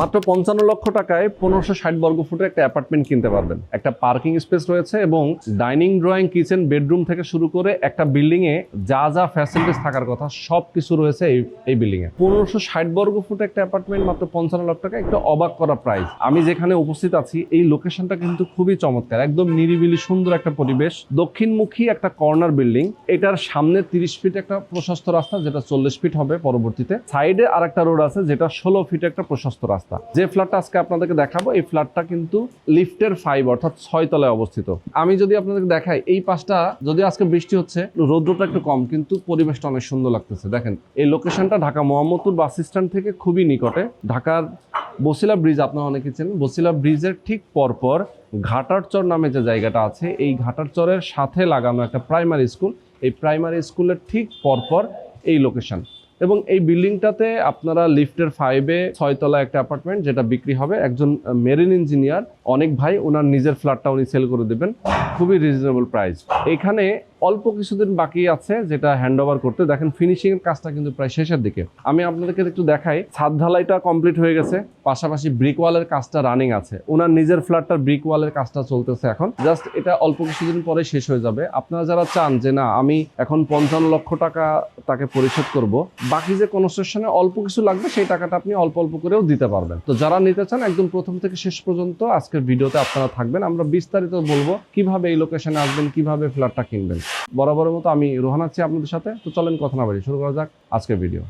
মাত্র পঞ্চান্ন লক্ষ টাকায় পনেরোশো ষাট বর্গ ফুটের একটা অ্যাপার্টমেন্ট কিনতে পারবেন। একটা পার্কিং স্পেস রয়েছে এবং ডাইনিং ড্রয়িং কিচেন বেডরুম থেকে শুরু করে একটা বিল্ডিং এ যা যা ফ্যাসিলিটিস থাকার কথা সব কিছু রয়েছে এই এই বিল্ডিং এ। পনেরোশো ষাট বর্গ ফুট একটা অ্যাপার্টমেন্ট মাত্র পঞ্চান্ন লক্ষ টাকা, একটা অবাক করা প্রাইস আমি যেখানে উপস্থিত আছি, এই লোকেশনটা কিন্তু খুবই চমৎকার, একদম নিরিবিলি সুন্দর একটা পরিবেশ। দক্ষিণমুখী একটা কর্নার বিল্ডিং এটার সামনে তিরিশ ফিট একটা প্রশস্ত রাস্তা, যেটা চল্লিশ ফিট হবে পরবর্তীতে। সাইডে আর একটা রোড আছে, যেটা ষোলো ফিট একটা প্রশস্ত রাস্তা। যে ফ্ল্যাটটা আজকে আপনাদেরকে দেখাবো, এই ফ্ল্যাটটা কিন্তু লিফটের ফাইভ অর্থাৎ ছয় তলায় অবস্থিত। আমি যদি আপনাদেরকে দেখাই, এই পাশটা যদি আজকে বৃষ্টি হচ্ছে, রৌদ্রটা একটু কম, কিন্তু পরিবেশটা অনেক সুন্দর লাগতেছে। দেখেন, এই লোকেশনটা ঢাকা মোহাম্মদপুর বাস স্ট্যান্ড থেকে খুবই নিকটে। ঢাকার বসিলা ব্রিজ আপনারা অনেকে চেনেন, বসিলা ব্রিজের ঠিক পরপর ঘাটারচর নামে যে জায়গাটা আছে, এই ঘাটারচরের সাথে লাগানো একটা প্রাইমারি স্কুল এই প্রাইমারি স্কুলের ঠিক পরপর এই লোকেশন এবং এই বিল্ডিংটাতে আপনারা লিফটের ফাইভে ছয়তলা একটা অ্যাপার্টমেন্ট যেটা বিক্রি হবে। একজন মেরিন ইঞ্জিনিয়ার অনেক ভাই, ওনার নিজের ফ্ল্যাটটা উনি সেল করে দেবেন। খুবই রিজনেবল প্রাইস এখানে অল্প কিছুদিন বাকি আছে যেটা হ্যান্ড ওভার করতে। দেখেন ফিনিশিং এর কাজটা কিন্তু প্রায় শেষের দিকে। আমি আপনাদেরকে একটু দেখাই, ছাদ ঢালাইটা কমপ্লিট হয়ে গেছে, পাশাপাশি ব্রিক ওয়ালের কাজটা রানিং আছে। ওনার নিজের ফ্ল্যাটটার ব্রিক ওয়ালের কাজটা চলতেছে এখন। জাস্ট এটা অল্প কিছুদিন পরে শেষ হয়ে যাবে। আপনারা যারা চান যে না, আমি এখন পঞ্চান্ন লক্ষ টাকা তাকে পরিশোধ করব, বাকি যে কনস্ট্রাকশনে অল্প কিছু লাগবে, সেই টাকাটা আপনি অল্প অল্প করেও দিতে পারবেন। তো যারা নিতে চান, একদম প্রথম থেকে শেষ পর্যন্ত আজকের ভিডিওতে আপনারা থাকবেন। আমরা বিস্তারিত বলব কীভাবে এই লোকেশনে আসবেন, কীভাবে ফ্ল্যাটটা কিনবেন। বরাবরের মতো আমি রোহান আছি আপনাদের সাথে। তো চলেন কথা না বাড়ি শুরু করা যাক আজকের ভিডিও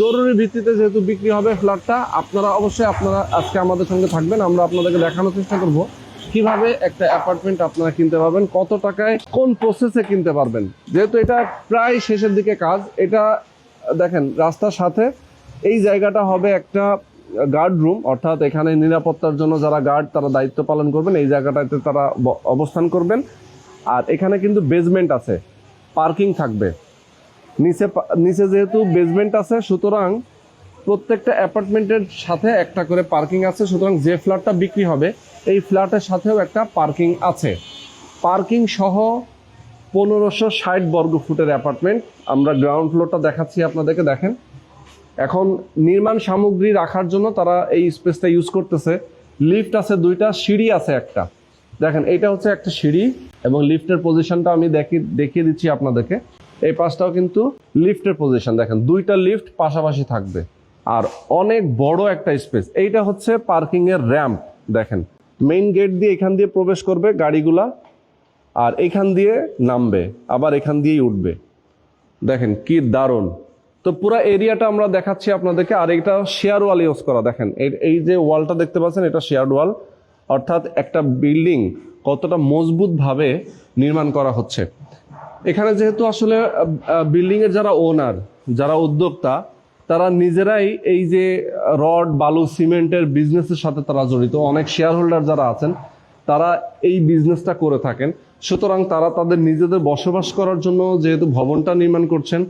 জরুরি ভিত্তিতে যেহেতু বিক্রি হবে ফ্ল্যাটটা আপনারা অবশ্যই আপনারা আজকে আমাদের সঙ্গে থাকবেন। আমরা আপনাদেরকে দেখানোর চেষ্টা করব কীভাবে একটা অ্যাপার্টমেন্ট আপনারা কিনতে পারবেন, কত টাকায় কোন প্রসেসে কিনতে পারবেন। যেহেতু এটা প্রায় শেষের দিকে কাজ, এটা দেখেন, রাস্তার সাথে এই জায়গাটা হবে একটা গার্ড রুম অর্থাৎ এখানে নিরাপত্তার জন্য যারা গার্ড তারা দায়িত্ব পালন করবেন। এই জায়গাটাতে তারা অবস্থান করবেন। আর এখানে কিন্তু বেসমেন্ট আছে। পার্কিং থাকবে। নিচে নিচে যেহেতু বেসমেন্ট আছে, সুতরাং প্রত্যেকটা অ্যাপার্টমেন্টের সাথে একটা করে পার্কিং আছে, সুতরাং যে ফ্ল্যাটটা বিক্রি হবে, এই ফ্ল্যাটের সাথেও একটা পার্কিং আছে। পার্কিং সহ পনেরোশো ষাট বর্গ ফুটের অ্যাপার্টমেন্ট আমরা গ্রাউন্ড ফ্লোরটা দেখাচ্ছি আপনাদেরকে, দেখেন। এখন নির্মাণ সামগ্রী রাখার জন্য তারা এই স্পেসটা ইউজ করতেছে। লিফট আছে দুইটা, সিঁড়ি আছে একটা। দেখেন, এটা হচ্ছে একটা সিঁড়ি এবং লিফটের পজিশনটা আমি দেখি, দেখিয়ে দিচ্ছি আপনাদেরকে। এই পাশটাও কিন্তু লিফটের পজিশন দেখেন, দুইটা লিফট পাশাপাশি থাকবে। আর অনেক বড় একটা স্পেস এইটা হচ্ছে পার্কিং এর র্যাম্প দেখেন। মেইন গেট দিয়ে এখান দিয়ে প্রবেশ করবে গাড়িগুলা আর এখান দিয়ে নামবে, আবার এখান দিয়েই উঠবে। দেখেন, কি দারুণ। তো পুরো এরিয়াটা আমরা দেখাচ্ছি আপনাদেরকে। আর এটা শেয়ার ওয়াল ইউজ করা। দেখেন, এই- যে ওয়ালটা দেখতে পাচ্ছেন, এটা শেয়ার ওয়াল অর্থাৎ একটা বিল্ডিং কতটা মজবুত ভাবে নির্মাণ করা হচ্ছে। এখানে যেহেতু আসলে বিল্ডিং এর যারা ওনার যারা উদ্যোক্তা, তারা নিজেরাই এই যে রড, বালু, সিমেন্টের বিজনেসের সাথে তারা জড়িত। অনেক শেয়ার হোল্ডার যারা আছেন, তারা এই বিজনেসটা করে থাকেন। সুতরাং তারা তাদের নিজেদের বসবাস করার জন্য যেহেতু ভবনটা নির্মাণ করছেন,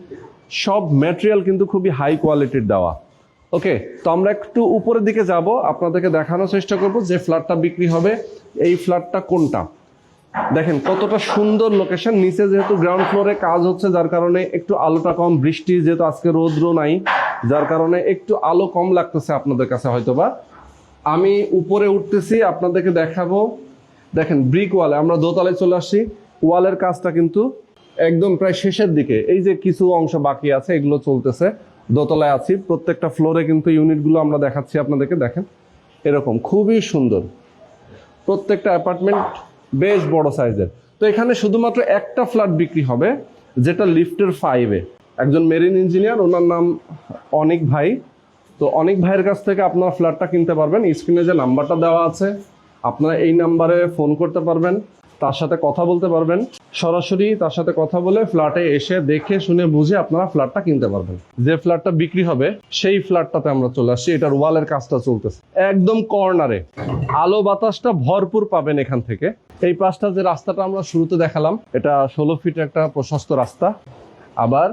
সব ম্যাটেরিয়াল কিন্তু খুবই হাই কোয়ালিটির দেওয়া। ওকে তো আমরা একটু উপরের দিকে যাব। আপনাদেরকে দেখানোর চেষ্টা করব যে ফ্ল্যাটটা বিক্রি হবে। এই ফ্ল্যাটটা কোনটা? দেখেন, কতটা সুন্দর লোকেশন নিচে যেহেতু গ্রাউন্ড ফ্লোরে কাজ হচ্ছে, যার কারণে একটু আলোটা কম, বৃষ্টি যেহেতু আজকে রৌদ্র নাই, যার কারণে একটু আলো কম লাগতেছে আপনাদের কাছে হয়তোবা। আমি উপরে উঠতেছি, আপনাদেরকে দেখাবো। দেখেন ব্রিক ওয়ালে আমরা দোতলায় চলে আসছি। ওয়ালের কাজটা কিন্তু একদম প্রায় শেষের দিকে। এই যে কিছু অংশ বাকি আছে, এগুলো চলতেছে। দোতলায় আছি। প্রত্যেকটা ফ্লোরে কিন্তু ইউনিটগুলো আমরা দেখাচ্ছি আপনাদেরকে, দেখেন। এরকম, খুবই সুন্দর। প্রত্যেকটা অ্যাপার্টমেন্ট বেশ বড় সাইজের তো এখানে শুধুমাত্র একটা ফ্ল্যাট বিক্রি হবে, যেটা লিফটের ফাইভে একজন মেরিন ইঞ্জিনিয়ার ওনার নাম অনিক ভাই। তো অনেক ভাইয়ের কাছ থেকে আপনারা ফ্ল্যাটটা কিনতে পারবেন। স্ক্রিনে যে নাম্বারটা দেওয়া আছে, আপনারা এই নাম্বারে ফোন করতে পারবেন। তার সাথে কথা বলতে পারবেন। সরাসরি তার সাথে কথা বলে ফ্ল্যাটে এসে দেখে, শুনে, বুঝে আপনারা ফ্ল্যাটটা কিনতে পারবেন। যে ফ্ল্যাটটা বিক্রি হবে, সেই ফ্ল্যাটটাতে আমরা চলে আসছি। এটার ওয়ালের কাজটা চলতেছে। একদম কর্নারে। আলো বাতাসটা ভরপুর পাবেন এখান থেকে। এই পাশটা যে রাস্তাটা আমরা শুরুতে দেখালাম, এটা ষোলো ফিট একটা প্রশস্ত রাস্তা। আবার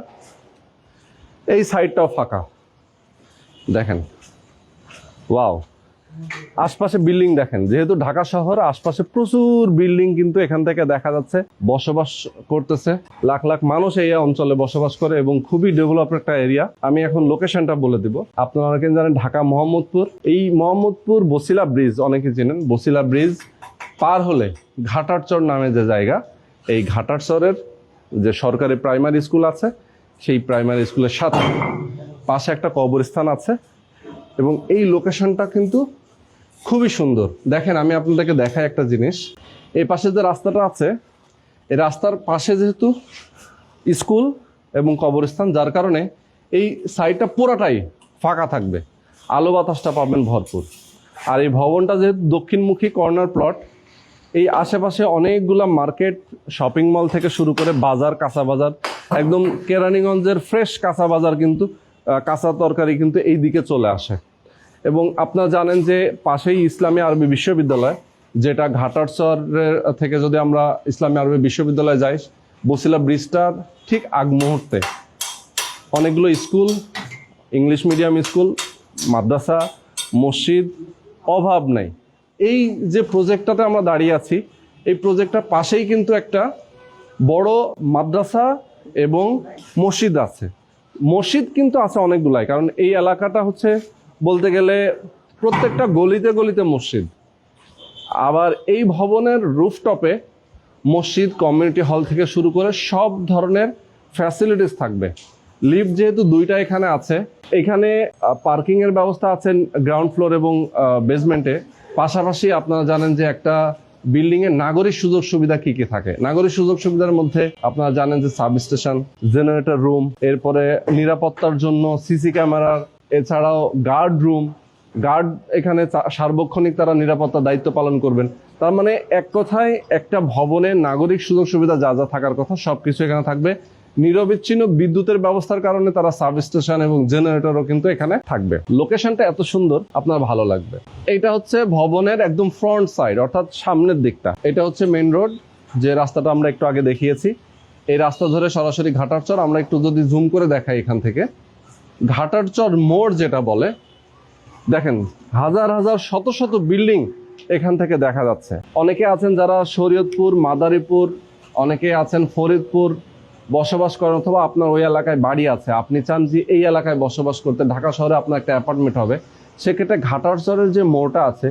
এই সাইডটাও ফাঁকা। দেখেন। ওয়াও। আশপাশে বিল্ডিং দেখেন। যেহেতু ঢাকা শহর, আশপাশে প্রচুর বিল্ডিং কিন্তু এখান থেকে দেখা যাচ্ছে, বসবাস করতেছে। লাখ লাখ মানুষ এই অঞ্চলে বসবাস করে এবং খুবই ডেভেলপ একটা এরিয়া আমি এখন লোকেশনটা বলে দিব। আপনারা অনেকে জানেন ঢাকা মোহাম্মদপুর। এই মোহাম্মদপুর বসিলা ব্রিজ অনেকে চেনেন। বসিলা ব্রিজ পার হলে ঘাটারচর নামে যে জায়গা, এই ঘাটারচরের যে সরকারি প্রাইমারি স্কুল আছে, সেই প্রাইমারি স্কুলের সাথে পাশে একটা কবরস্থান আছে। এবং এই লোকেশনটা কিন্তু খুবই সুন্দর। দেখেন, আমি আপনাদেরকে দেখাই একটা জিনিস। এই পাশে যে রাস্তাটা আছে, এই রাস্তার পাশে যেহেতু স্কুল এবং কবরস্থান, যার কারণে এই সাইডটা পুরাটাই ফাঁকা থাকবে। আলো বাতাসটা পাবেন ভরপুর। আর এই ভবনটা যেহেতু দক্ষিণমুখী কর্নার প্লট, এই আশেপাশে অনেকগুলা মার্কেট, শপিং মল থেকে শুরু করে বাজার, কাঁচা বাজার, একদম কেরানীগঞ্জের ফ্রেশ কাঁচা বাজার কিন্তু কাঁচা তরকারি কিন্তু এই দিকে চলে আসে। এবং আপনারা জানেন যে পাশেই ইসলামী আরবি বিশ্ববিদ্যালয়, যেটা ঘাটারচরের থেকে যদি আমরা ইসলামী আরবি বিশ্ববিদ্যালয়ে যাই, বসিলা ব্রিজটার ঠিক আগ মুহূর্তে অনেকগুলো স্কুল, ইংলিশ মিডিয়াম স্কুল, মাদ্রাসা, মসজিদ, অভাব নাই। এই যে প্রজেক্টটাতে আমরা দাঁড়িয়ে আছি, এই প্রজেক্টটার পাশেই কিন্তু একটা বড় মাদ্রাসা এবং মসজিদ আছে। মসজিদ কিন্তু আছে অনেকগুলাই, কারণ এই এলাকাটা হচ্ছে বলতে গেলে প্রত্যেকটা গলিতে গলিতে মসজিদ। আবার এই ভবনের রুফটপে মসজিদ, কমিউনিটি হল থেকে শুরু করে সব ধরনের ফ্যাসিলিটিস থাকবে। লিফট যেহেতু দুইটা এখানে আছে, এখানে পার্কিংয়ের ব্যবস্থা আছে গ্রাউন্ড ফ্লোর এবং বেসমেন্টে পাশাপাশি আপনারা জানেন যে একটা বিল্ডিং এর নাগরিক সুযোগ সুবিধা কি কি থাকে? নাগরিক সুযোগ সুবিধার মধ্যে আপনারা জানেন যে সাব স্টেশন জেনারেটর রুম, এরপরে নিরাপত্তার জন্য সিসি ক্যামেরার এছাড়াও গার্ড রুম। গার্ড এখানে সার্বক্ষণিক তারা নিরাপত্তা দায়িত্ব পালন করবেন। তার মানে এক কথায় একটা ভবনে নাগরিক সুযোগ সুবিধা যা যা থাকার কথা সবকিছু এখানে থাকবে। নিরবিচ্ছিন্ন বিদ্যুতের ব্যবস্থার কারণে তারা সাব স্টেশন এবং জেনারেটরও কিন্তু এখানে থাকবে। লোকেশনটা এত সুন্দর, আপনার ভালো লাগবে। এটা হচ্ছে ভবনের একদম ফ্রন্ট সাইড, অর্থাৎ সামনের দিকটা। এটা হচ্ছে মেইন রোড, যে রাস্তাটা আমরা একটু আগে দেখিয়েছি। এই রাস্তা ধরে সরাসরি ঘাটারচর আমরা একটু যদি জুম করে দেখাই এখান থেকে। ঘাটারচর মোড় যেটা বলে, দেখেন, হাজার হাজার, শত শত বিল্ডিং এখান থেকে দেখা যাচ্ছে। অনেকে আছেন যারা শরীয়তপুর, মাদারীপুর, অনেকে আছেন ফরিদপুর বসবাস করেন অথবা আপনার ওই এলাকায় বাড়ি আছে। আপনি চান যে এই এলাকায় বসবাস করতে। ঢাকা শহরে আপনার একটা অ্যাপার্টমেন্ট হবে। সেক্ষেত্রে ঘাটারচরের যে মোড়টা আছে,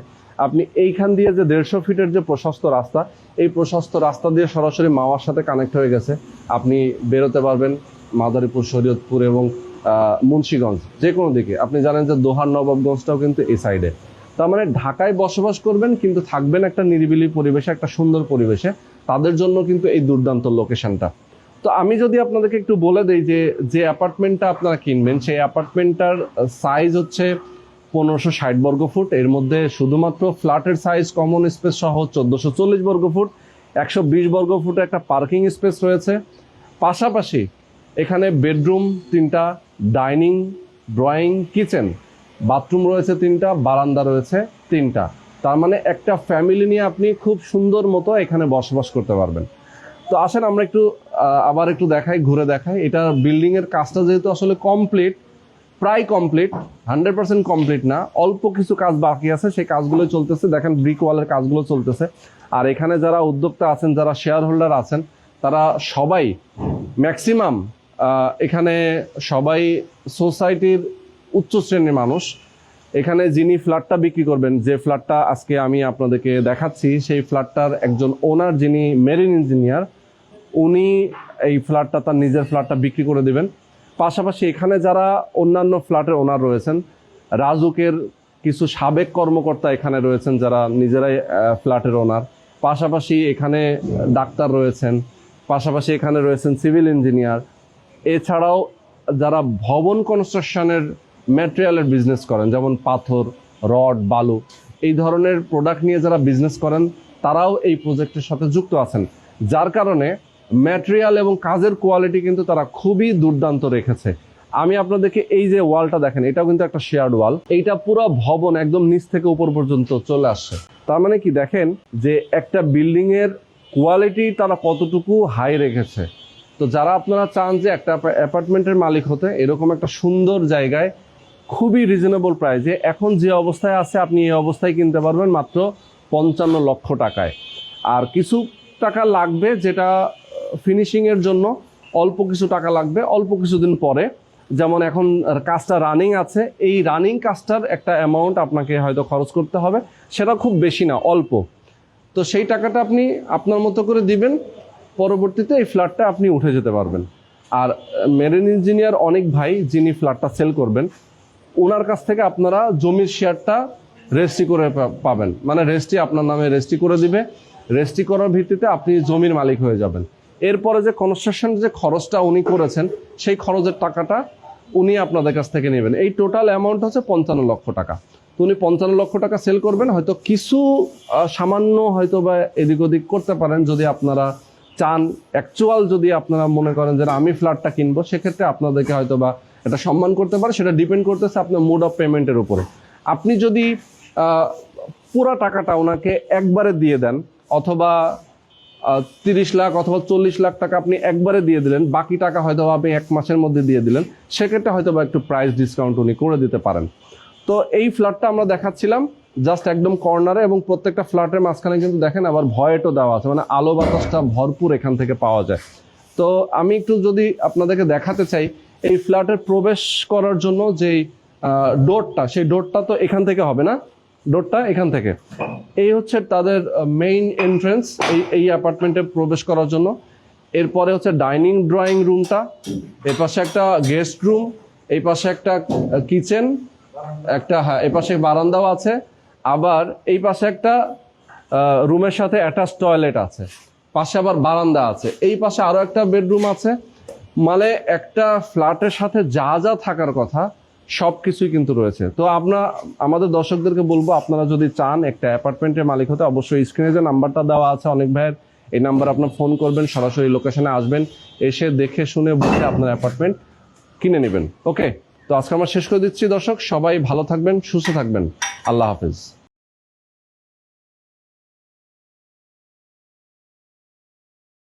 আপনি এইখান দিয়ে যে দেড়শো ফিটের যে প্রশস্ত রাস্তা, এই প্রশস্ত রাস্তা দিয়ে সরাসরি মাওয়ার সাথে কানেক্ট হয়ে গেছে। আপনি বেরোতে পারবেন মাদারীপুর, শরীয়তপুর এবং মুন্সীগঞ্জ যে কোনো দিকে। আপনি জানেন যে দোহার, নবাবগঞ্জটাও কিন্তু এই সাইডে তার মানে ঢাকায় বসবাস করবেন কিন্তু থাকবেন একটা নিরিবিলি পরিবেশে, একটা সুন্দর পরিবেশে। তাদের জন্য কিন্তু এই দুর্দান্ত লোকেশনটা তো আমি যদি আপনাদেরকে একটু বলে দেই যে যে অ্যাপার্টমেন্টটা আপনারা কিনবেন, সেই অ্যাপার্টমেন্টটার সাইজ হচ্ছে পনেরোশো ষাট বর্গ ফুট। এর মধ্যে শুধুমাত্র ফ্ল্যাটের সাইজ কমন স্পেস সহ চোদ্দোশো চল্লিশ বর্গ ফুট। একশো বিশ বর্গ ফুটে একটা পার্কিং স্পেস রয়েছে। পাশাপাশি এখানে বেডরুম তিনটা ডাইনিং ড্রয়িং কিচেন বাথরুম রয়েছে তিনটা, বারান্দা রয়েছে তিনটা। তার মানে একটা ফ্যামিলি নিয়ে আপনি খুব সুন্দর মতো এখানে বসবাস করতে পারবেন। তো আসেন, আমরা একটু আবার একটু দেখাই, ঘুরে দেখাই। এটা বিল্ডিং এর কাজটা যেহেতু আসলে কমপ্লিট প্রায় কমপ্লিট হান্ড্রেড পার্সেন্ট কমপ্লিট না, অল্প কিছু কাজ বাকি আছে, সেই কাজগুলো চলতেছে। দেখেন ব্রিক ওয়ালের কাজগুলো চলতেছে। আর এখানে যারা উদ্যোক্তা আছেন, যারা শেয়ার হোল্ডার আছেন, তারা সবাই ম্যাক্সিমাম এখানে সবাই সোসাইটির উচ্চ শ্রেণির মানুষ। এখানে যিনি ফ্ল্যাটটা বিক্রি করবেন, যে ফ্ল্যাটটা আজকে আমি আপনাদেরকে দেখাচ্ছি, সেই ফ্ল্যাটটার একজন ওনার যিনি মেরিন ইঞ্জিনিয়ার উনি এই ফ্ল্যাটটা তার নিজের ফ্ল্যাটটা বিক্রি করে দিবেন। পাশাপাশি এখানে যারা অন্যান্য ফ্ল্যাটের ওনার রয়েছেন, রাজুকের কিছু সাবেক কর্মকর্তা এখানে রয়েছেন, যারা নিজেরাই ফ্ল্যাটের ওনার পাশাপাশি এখানে ডাক্তার রয়েছেন, পাশাপাশি এখানে রয়েছেন সিভিল ইঞ্জিনিয়ার এছাড়াও যারা ভবন কনস্ট্রাকশনের ম্যাটেরিয়ালের বিজনেস করেন, যেমন পাথর রড বালু, এই ধরনের প্রোডাক্ট নিয়ে যারা বিজনেস করেন, তারাও এই প্রজেক্টের সাথে যুক্ত আছেন। যার কারণে ম্যাটেরিয়াল এবং কাজের কোয়ালিটি কিন্তু তারা খুবই দুর্দান্ত রেখেছে। আমি আপনাদেরকে এই যে ওয়ালটা দেখেন, এটাও কিন্তু একটা শেয়ার্ড ওয়াল এইটা পুরো ভবন একদম নিচ থেকে উপর পর্যন্ত চলে আসছে। তার মানে কি দেখেন, যে একটা বিল্ডিং এর কোয়ালিটি তারা কতটুকু হাই রেখেছে। তো যারা আপনারা চান যে একটা অ্যাপার্টমেন্টের মালিক হতে, এরকম একটা সুন্দর জায়গায় খুবই রিজনেবল প্রাইসে এখন যে অবস্থায় আছে, আপনি এই অবস্থায় কিনতে পারবেন মাত্র পঞ্চান্ন লক্ষ টাকায়। আর কিছু টাকা লাগবে যেটা ফিনিশিংয়ের জন্য অল্প কিছু টাকা লাগবে, অল্প কিছুদিন পরে। যেমন এখন কাজটা রানিং আছে, এই রানিং কাজটার একটা অ্যামাউন্ট আপনাকে হয়তো খরচ করতে হবে। সেটা খুব বেশি না, অল্প। তো সেই টাকাটা আপনি আপনার মতো করে দিবেন, পরবর্তীতে এই ফ্ল্যাটটা আপনি উঠে যেতে পারবেন। আর মেরিন ইঞ্জিনিয়ার অনেক ভাই যিনি ফ্ল্যাটটা সেল করবেন ওনার কাছ থেকে আপনারা জমির শেয়ারটা রেজিস্ট্রি করে পাবেন। মানে রেজিস্ট্রি আপনার নামে রেজিস্ট্রি করে দিবে। রেজিস্ট্রি করার ভিত্তিতে আপনি জমির মালিক হয়ে যাবেন। এরপরে যে কনস্ট্রাকশন যে খরচটা উনি করেছেন, সেই খরচের টাকাটা উনি আপনাদের কাছ থেকে নেবেন। এই টোটাল অ্যামাউন্ট হচ্ছে পঞ্চান্ন লক্ষ টাকা। তো উনি পঞ্চান্ন লক্ষ টাকা সেল করবেন, হয়তো কিছু সামান্য হয়তো বা এদিক ওদিক করতে পারেন যদি আপনারা চান। অ্যাকচুয়াল যদি আপনারা মনে করেন যে আমি ফ্ল্যাটটা কিনবো, সেক্ষেত্রে আপনাদেরকে হয়তো বা এটা সম্মান করতে পারে, সেটা ডিপেন্ড করতেছে আপনার মুড অফ পেমেন্টের উপরে। আপনি যদি পুরা টাকাটা ওনাকে একবারে দিয়ে দেন, অথবা তিরিশ লাখ অথবা চল্লিশ লাখ টাকা আপনি একবারে দিয়ে দিলেন, বাকি টাকা হয়তো আপনি এক মাসের মধ্যে দিয়ে দিলেন, সেক্ষেত্রে হয়তো বা একটু প্রাইস ডিসকাউন্ট উনি করে দিতে পারেন। তো এই ফ্ল্যাটটা আমরা দেখাচ্ছিলাম জাস্ট একদম কর্নারে এবং প্রত্যেকটা ফ্ল্যাটের মাঝখানে কিন্তু দেখেন আবার ভয়েটও দেওয়া আছে মানে আলো বাতাসটা ভরপুর এখান থেকে পাওয়া যায়। তো আমি একটু যদি আপনাদেরকে দেখাতে চাই এই ফ্ল্যাটের প্রবেশ করার জন্য যেই ডোরটা সেই ডোরটা তো এখান থেকে হবে না? ডোরটা এখান থেকে। এই হচ্ছে তাদের মেইন এন্ট্রেন্স এই এই অ্যাপার্টমেন্টে প্রবেশ করার জন্য। এরপরে হচ্ছে ডাইনিং ড্রয়িং রুমটা এর পাশে একটা গেস্ট রুম এই পাশে একটা কিচেন একটা হ্যাঁ এই পাশে বারান্দাও আছে। আবার এই পাশে একটা রুমের সাথে অ্যাটাচ টয়লেট আছে। পাশে আবার বারান্দা আছে। এই পাশে আরও একটা বেডরুম আছে। মানে একটা ফ্ল্যাটের সাথে যা যা থাকার কথা সব কিছুই কিন্তু রয়েছে। তো আপনার আমাদের দর্শকদেরকে বলব, আপনারা যদি চান একটা অ্যাপার্টমেন্টের মালিক হতে, অবশ্যই স্ক্রিনে যে নাম্বারটা দেওয়া আছে অনেক ভাইয়ের, এই নাম্বার আপনার ফোন করবেন, সরাসরি লোকেশনে আসবেন, এসে দেখে শুনে বুঝে আপনার অ্যাপার্টমেন্ট কিনে নেবেন। ওকে, তো আজকে আমরা শেষ করে দিচ্ছি দর্শক, সবাই ভালো থাকবেন, সুস্থ থাকবেন। আল্লাহ হাফিজ।